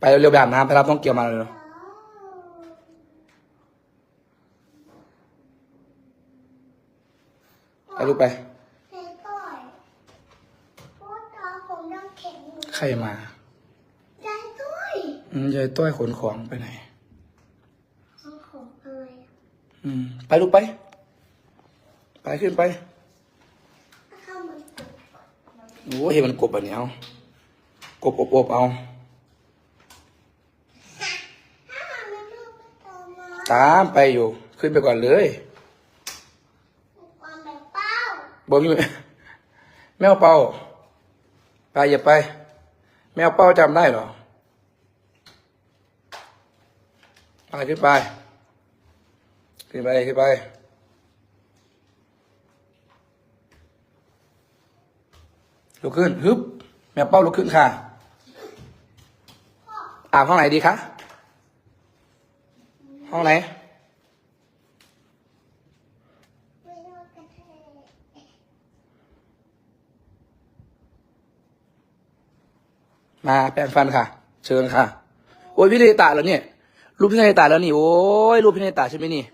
ไปเร็วๆไปอาบน้ำไปรับน้องเกียวมาเลยไปลูกไปในต้อยเพราะตาผมยังแข็งอยู่ใครมาใจต้อยอืมยายต้อยขนของไปไหน ของผมอะไรอะอืม ไปลูกไป ไปขึ้นไปเข้ามัน โอ้เห็นมันกบแบบนี้เอากบอบๆเอา ถ้ามันไม่ลูกไม่โตมา ตามไปอยู่ ขึ้นไปก่อนเลยความแบบเป้าบ่มีแมวเป่าไปอย่าไป แมวเป่าจำได้เหรอไปขึ้นไปขึ้นไปขึ้นไปลุกขึ้นฮึบแมวเป้าลุกขึ้นค่ะอาบห้องไหนดีคะ ห้องไหนไม่รู้กันเท่มาแปรงฟันค่ะ เชิญค่ะ โอ้ยพี่เนตาแล้วเนี่ย รูปพี่เนตาแล้วนี่ โอ้ยรูปพี่เนตาใช่ไหมนี่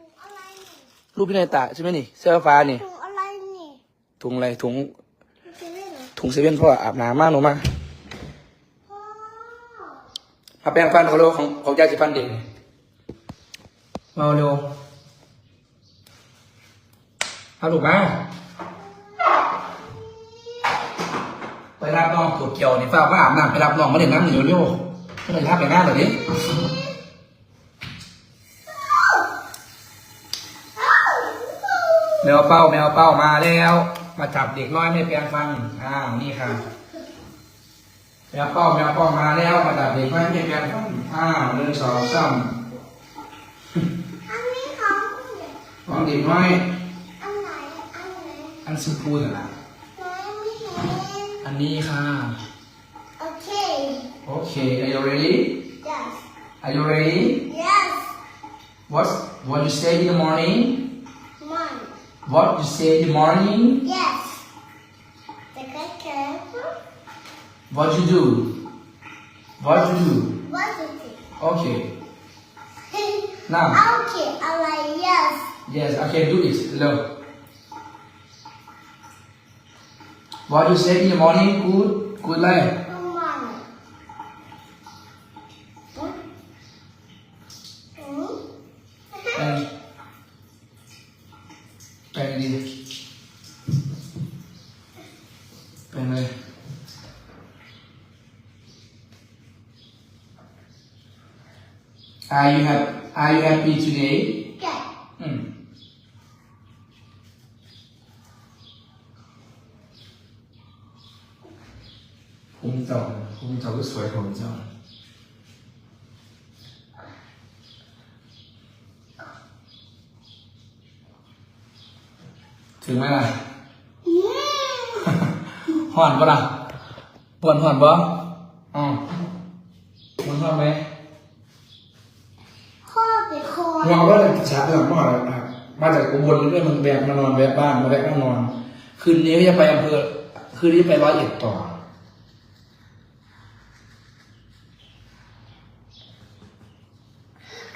รูปพี่เนตาใช่ไหมนี่ เสื้อฟ้านี่ ถุงอะไรนี่ ถุงอะไร ถุงเล่นเหรอถุงเซเว่นพ่ออาบน้ำมากหนูมาพ่อมาแปรงฟันของเราของของยาสีฟันเด็ก มาเร็วเอาลูกมาไปรับน้องตัวเกี่ยวนี่ฝ้าว่าอาบน้ำไปรับน้องมาเล่นน้ำหนึ่งเร็วๆไม่ได้รับไปงานเหรอดิแมวเป้าแมวเป้ามาแล้ว มาจับเด็กน้อยไม่แปรงฟันอ้าวนี่ค่ะแมวเป้าแมวเป้ามาแล้วมาจับเด็กน้อยไม่แปรงฟันอ้าวหนึ่งสองสาม อันนี้ของเด็กของเด็กน้อยอันไหนอันไหนอันสุพูนนะไหนไม่เห็นอันนี้ค่ะโอเคโอเค are you ready yes are you ready yes what what you say in the morning mom what you say in the morning yes the good careful what you do what you do what is it okay now okay I like yes yes I can do it look what you say in the morning good good เลย mom Hmm? แปรงแปรงดีแปรงเลย Are you happy Are you happy today yeah อืม ภูมิใจภูมิใจก็สวยของเจ้าถึงไหมล่ะห่อนปะล่ะปวดห่อนปะอ๋อมันห่อนไหมพ่อเป็นคนเราก็เลยช้าไปหลังพ่อแล้วนะครับมาจากอุบลเรื่อยมันแวะมานอนแวะบ้านมาแวะมานอน คืนนี้ก็จะไปอำเภอ คืนนี้ไปร้อยเอ็ดต่อ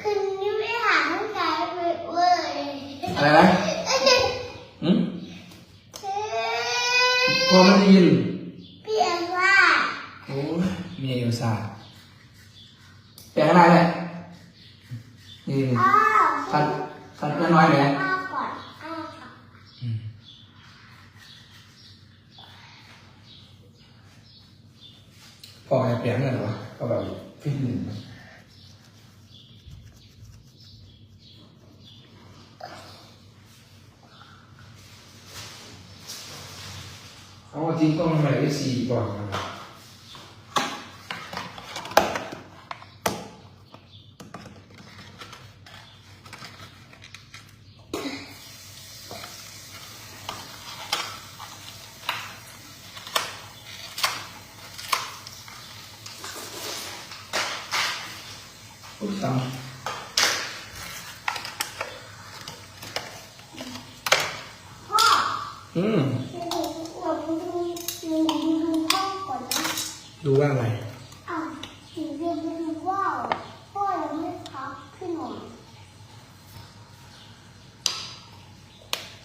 คืนนี้ไม่หาห้องกายเลยเว้ย อะไรนะอืมพอไม่ได้ยินพี่เอ็มว่าโอ้ยมีเอลซ่าแปลงอะไรเนี่ยนี่อ้าวฟันฟันน้อยๆไหมอ้าวก่อนอ้าวก่อนพอให้แปลงเนี่ยเหรอก็แบบฟิ้งหนึ่ง เอาจริงก็มัน ดูว่าอะไรอะสีเรียนไม่รู้วพ่อยังไม่พับขึ้หน่อย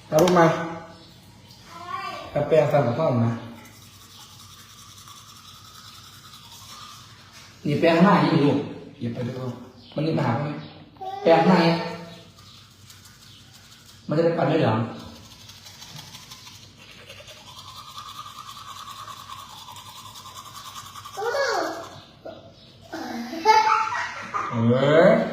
เอาลูกมาเอาแปรงฟันของพ่อมาหนีแปรงหน้าอยู่ลูกหยิบไปดูมันมีปัญหาไหมแปรงหน้าเนี่ยมันจะได้ปัดได้หรือ เ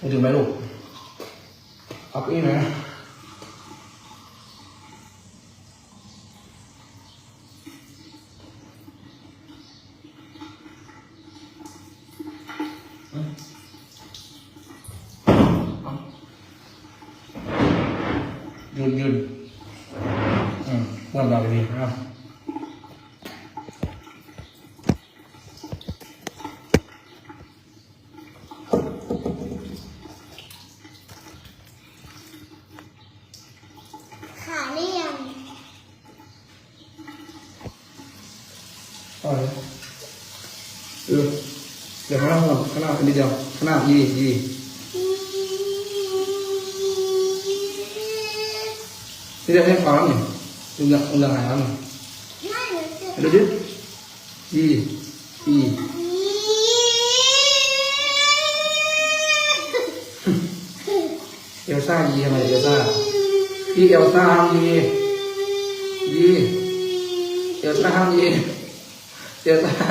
ไปถึงไหมลูกอัพอีกไหมยืนยืนอืมเริ่มเราไปดีครับ ขานี่ยัง ต่อเลยเออ เดี๋ยวข้างหน้าก่อนข้างหน้าอันนี้เดียวข้างหน้ายียีนี่เดี๋ยวให้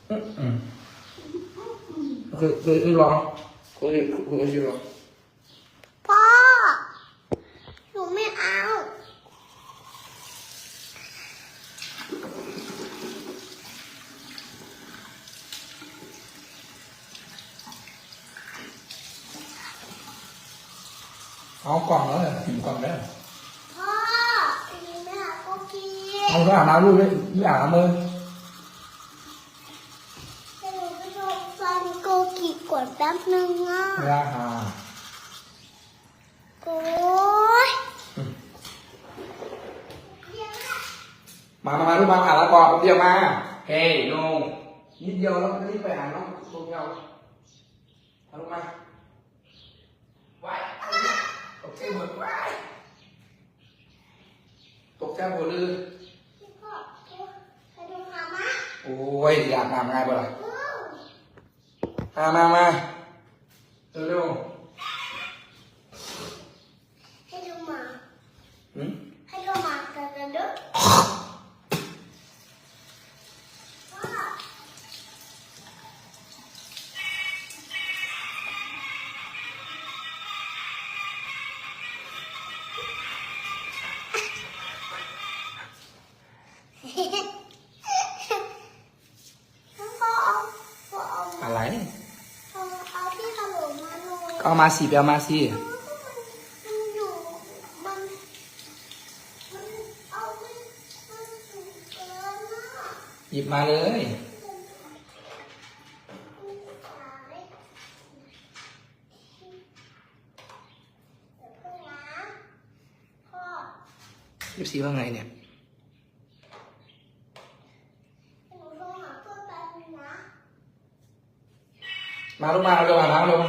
คือคือคือลองคือคือคือลองพ่อหนูไม่เอา เอากล่องแล้วเนี่ยถึงกล่องแล้วพ่ออันนี้แม่ก็กินเอาไปอาบน้ำลูกด้วยไม่อาบน้ำมือให้หนูไปโดนฟันโก กิก่อนแป๊บนึงอะเวลาหาโอ้ยมามามาลูกมาอาบแล้วก่อนแป๊บเดียวมา เฮ้ยลงนิดเดียวแล้วก็รีบไปหาน้องตัวเดียวเอาลูกมาไว้ตกใจหมดไว้ตกใจหมดเลยพี่พ่อไปดูหามาโอ้ยอยากอาบง่ายบ่ล่ะ อืมมาม เอามาสิไปเอามาสิหยิบมาเลยยิบสีว่าไงเนี่ยมาลูกมาเราจะมาล้างลง